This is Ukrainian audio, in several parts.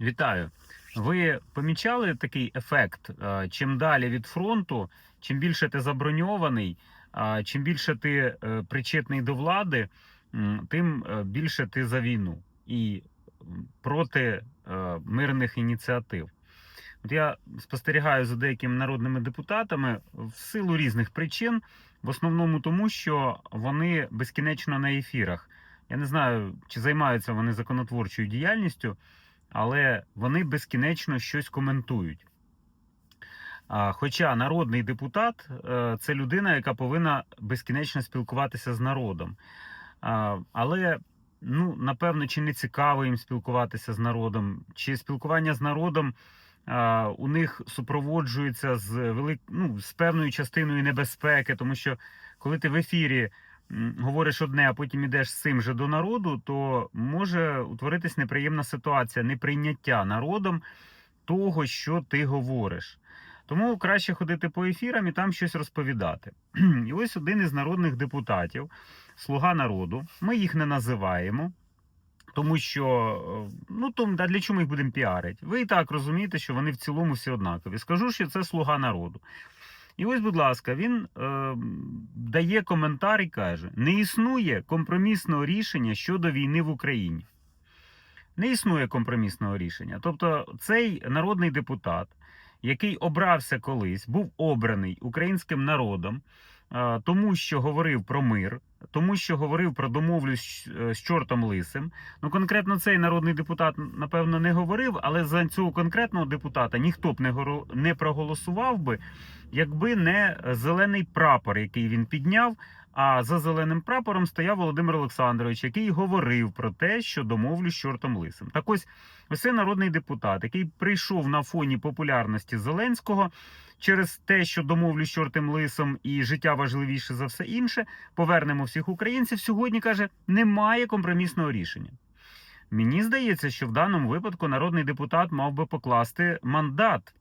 Вітаю. Ви помічали такий ефект? Е, Чим далі від фронту, чим більше ти заброньований, а чим більше ти е, причетний до влади, тим е, більше ти за війну і проти е, мирних ініціатив. От я спостерігаю за деякими народними депутатами в силу різних причин, в основному тому, що вони безкінечно на ефірах. Я не знаю, чи займаються вони законотворчою діяльністю але вони безкінечно щось коментують. Хоча народний депутат е, це людина, яка повинна безкінечно спілкуватися з народом. Але ну, напевно, чи не цікаво їм спілкуватися з народом, чи спілкування з народом у них супроводжується з велик... ну, з певною частиною небезпеки, тому що коли ти в ефірі говориш одне, а потім ідеш з цим же до народу, то може утворитись неприємна ситуація, неприйняття народом того, що ти говориш. Тому краще ходити по ефірам і там щось розповідати. І ось один із народних депутатів, слуга народу, ми їх не називаємо. Тому що, е, ну то а для чого ми їх будемо піарити? Ви і так розумієте, що вони в цілому всі однакові. Скажу, що це слуга народу. І ось, будь ласка, він е, дає коментар і каже: не існує компромісного рішення щодо війни в Україні. Не існує компромісного рішення. Тобто, цей народний депутат, який обрався колись, був обраний українським народом, тому що говорив про мир, тому що говорив про домовлю е, з чортом лисим. Ну, конкретно цей народний депутат, напевно, не говорив, але за цього конкретного депутата ніхто б не не проголосував би, якби не зелений прапор, який він підняв. А за зеленим прапором стояв Володимир Олександрович, який говорив про те, що домовлюсь з чортом лисим. Так ось ось народний депутат, який прийшов на фоні популярності Зеленського через те, що домовлюсь з чортом лисом і життя важливіше за все інше, повернемо всіх українців. Сьогодні каже, немає компромісного рішення. Мені здається, що в даному випадку народний депутат мав би покласти мандат,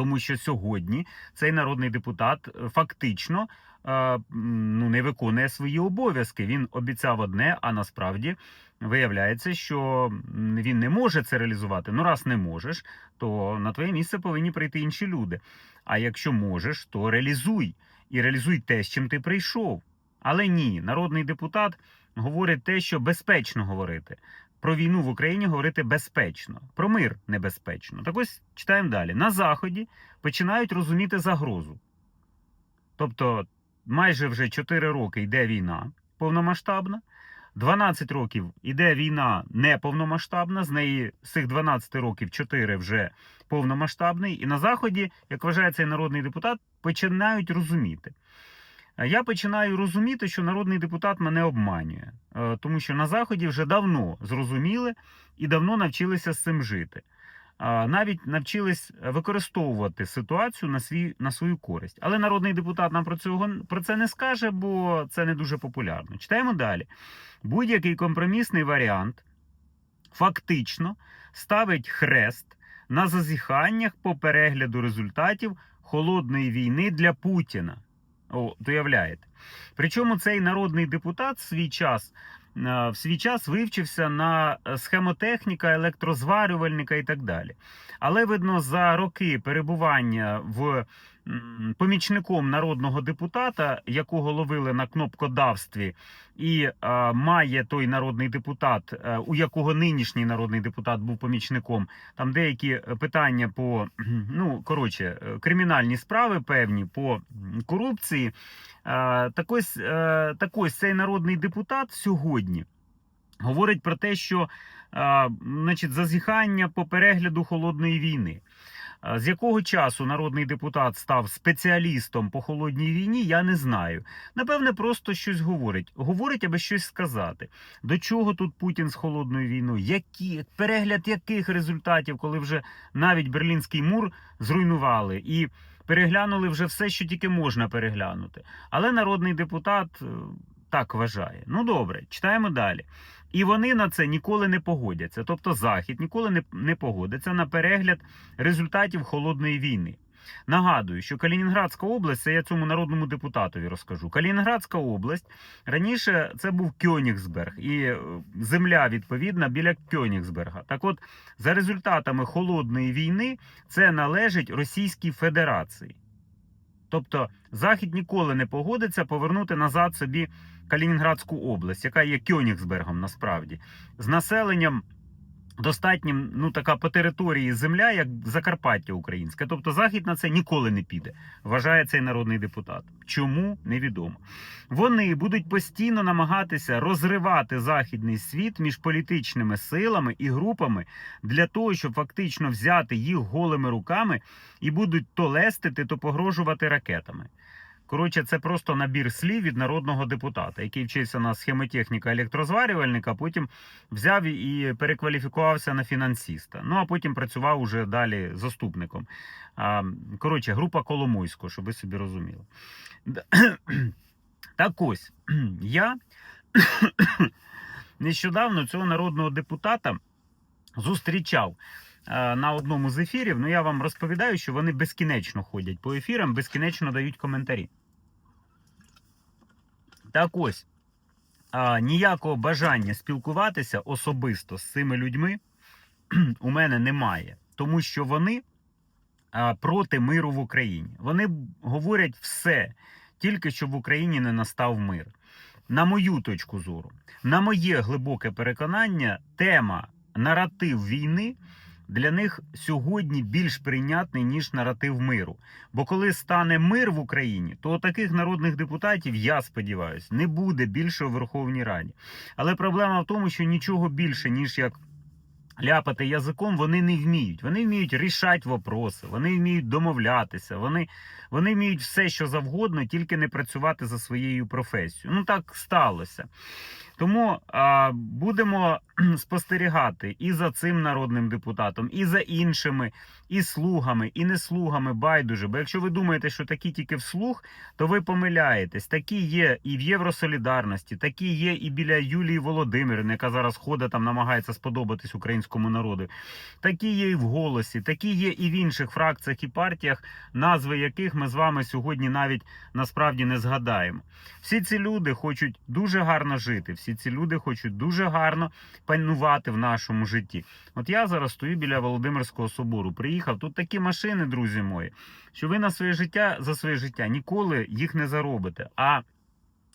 тому що сьогодні цей народний депутат е, фактично е, ну, не виконує свої обов'язки. Він обіцяв одне, а насправді виявляється, що він не може це реалізувати. Ну, раз не можеш, то на твоє місце повинні прийти інші люди. А якщо можеш, то реалізуй і реалізуй те, з чим ти прийшов. Але ні, народний депутат говорить те, що безпечно говорити. Про війну в Україні говорити безпечно, про мир небезпечно. Так ось читаємо далі. На Заході починають розуміти загрозу. Тобто, майже вже 4 роки йде війна повномасштабна, 12 років іде війна неповномасштабна, з неї з цих 12 років 4 вже повномасштабний. І на Заході, як вважає цей народний депутат, починають розуміти. Е, Я починаю розуміти, що народний депутат мене обманює, Е, тому що на Заході вже давно зрозуміли і давно навчилися з цим жити. Навіть навчились використовувати ситуацію на свій на свою користь. Але народний депутат нам про цього про це не скаже, бо це не дуже популярно. Читаємо далі. Будь-який компромісний варіант фактично ставить хрест на зазіханнях по перегляду результатів холодної війни для Путіна. О, уявляєте. Причому цей народний депутат в свій час е, в свій час вивчився на схемотехніка, електрозварювальника і так далі. Але видно, за роки перебування в помічником народного депутата, якого ловили на кнопкодавстві, і е, має той народний депутат, е, у якого нинішній народний депутат був помічником, там деякі е, питання по ну коротше, е, кримінальні справи певні по корупції. Е, Так ось, е, так ось цей народний депутат сьогодні говорить про те, що е, значить, зазіхання по перегляду холодної війни. З якого часу народний депутат став спеціалістом по холодній війні, я не знаю. Напевне, просто щось говорить. Говорить, аби щось сказати. До чого тут Путін з холодною війною? Які перегляд яких результатів, коли вже навіть Берлінський мур зруйнували і переглянули вже все, що тільки можна переглянути. Але народний депутат е, так вважає. Ну добре, читаємо далі. І вони на це ніколи не погодяться. Тобто Захід ніколи не, не погодиться на перегляд результатів холодної війни. Нагадую, що Калінінградська область, це я цьому народному депутатові розкажу. Калінінградська область раніше це був Кьонігсберг, і е, земля відповідна біля Кьонігсберга. Так от, за результатами холодної війни, це належить Російській Федерації. Тобто Захід ніколи не погодиться повернути назад собі Калінінградську область, яка є Кьонігсбергом насправді, з населенням достатнім, ну така по території земля, як Закарпаття українське. Тобто Захід на це ніколи не піде, вважає цей народний депутат. Чому невідомо. Вони будуть постійно намагатися розривати західний світ між політичними силами і групами для того, щоб фактично взяти їх голими руками і будуть то лестити, то погрожувати ракетами. Коротше, це просто набір слів від народного депутата, який вчився на схемотехніка електрозварювальника, потім взяв і перекваліфікувався на фінансіста. Ну а потім працював уже далі заступником. Коротше, група Коломойського, щоб ви собі розуміли. Так ось я нещодавно цього народного депутата зустрічав на одному з ефірів. Ну я вам розповідаю, що вони безкінечно ходять по ефірам, безкінечно дають коментарі. Так ось а, ніякого бажання спілкуватися особисто з цими людьми у мене немає, тому що вони а, проти миру в Україні. Вони говорять все, тільки щоб в Україні не настав мир. На мою точку зору, на моє глибоке переконання, тема наратив війни для них сьогодні більш прийнятний ніж наратив миру. Бо коли стане мир в Україні, то таких народних депутатів, я сподіваюся, не буде більше у Верховній Раді. Але проблема в тому, що нічого більше, ніж як ляпати язиком, вони не вміють. Вони вміють рішати вопроси, вони вміють домовлятися, вони, вони вміють все, що завгодно, тільки не працювати за своєю професією. Ну так сталося. Тому а, будемо спостерігати і за цим народним депутатом, і за іншими, і слугами, і не слугами байдуже. Бо якщо ви думаєте, що такі тільки вслух, то ви помиляєтесь. Такі є і в Євросолідарності, такі є і біля Юлії Володимирівни, яка зараз ходить там, намагається сподобатись українському народу. Такі є і в голосі, такі є і в інших фракціях і партіях, назви яких ми з вами сьогодні навіть насправді не згадаємо. Всі ці люди хочуть дуже гарно жити. Всі ці люди хочуть дуже гарно панувати в нашому житті. От я зараз стою біля Володимирського собору. Приїхав тут такі машини, друзі мої, що ви на своє життя за своє життя ніколи їх не заробите. А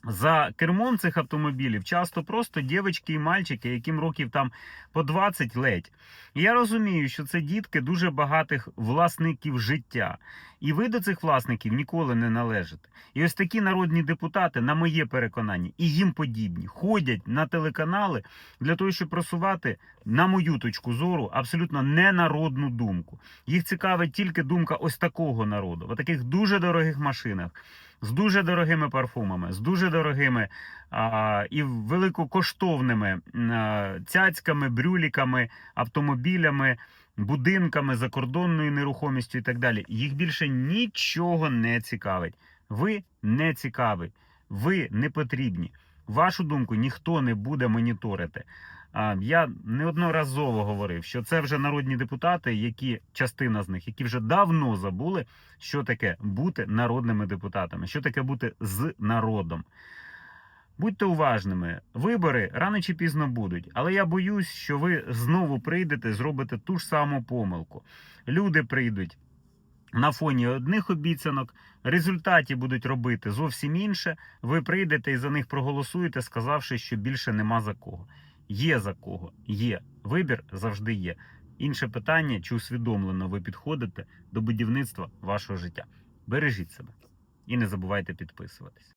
за кермом цих автомобілів часто просто дівчатки і мальчики, яким років там по 20 ледь. Я розумію, що це дітки дуже багатих власників життя. І ви до цих власників ніколи не належите. І ось такі народні депутати, на моє переконання, і їм подібні, ходять на телеканали для того, щоб просувати, на мою точку зору, абсолютно ненародну думку. Їх цікавить тільки думка ось такого народу, в таких дуже дорогих машинах, з дуже дорогими парфумами, з дуже дорогими а, і великокоштовними а, цяцьками, брюліками, автомобілями, будинками, закордонною нерухомістю і так далі. Їх більше нічого не цікавить. Ви не цікаві, ви не потрібні. Вашу думку ніхто не буде моніторити. Я неодноразово говорив, що це вже народні депутати, які частина з них, які вже давно забули, що таке бути народними депутатами, що таке бути з народом. Будьте уважними, вибори рано чи пізно будуть, але я боюсь, що ви знову прийдете, зробите ту ж саму помилку. Люди прийдуть на фоні одних обіцянок, результаті будуть робити зовсім інше. Ви прийдете і за них проголосуєте, сказавши, що більше нема за кого. Є за кого, є. Вибір завжди є. Інше питання, чи усвідомлено ви підходите до будівництва вашого життя. Бережіть себе і не забувайте підписуватись.